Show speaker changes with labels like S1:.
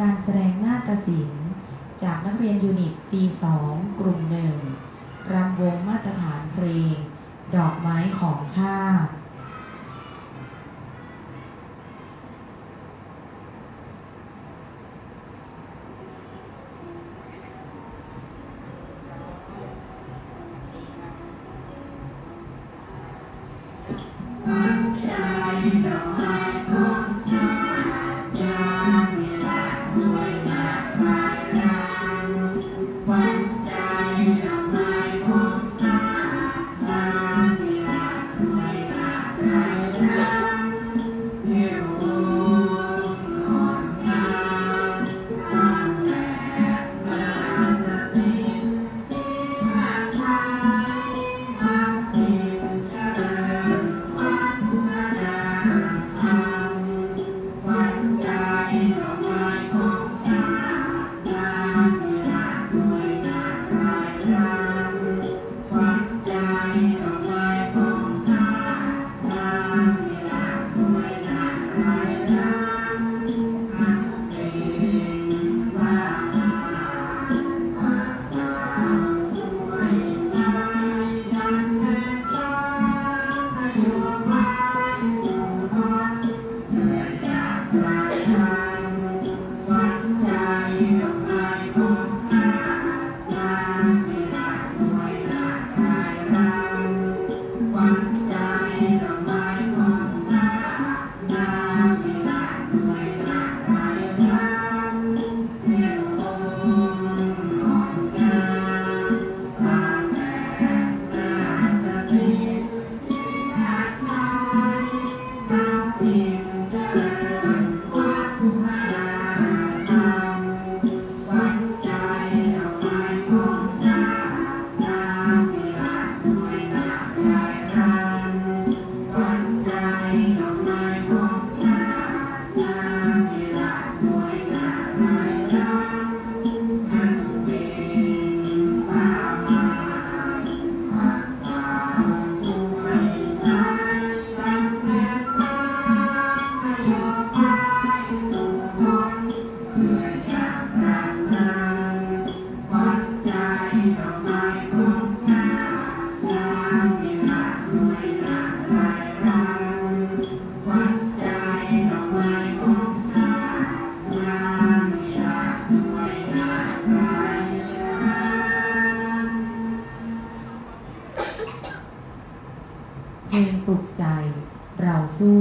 S1: การแสดงนาฏศิลป์จากนักเรียนยูนิต C2 กลุ่มหนึ่งรำวงมาตรฐานเพลง ดอกไม้ของชาติ ปลุกใจ เราสู้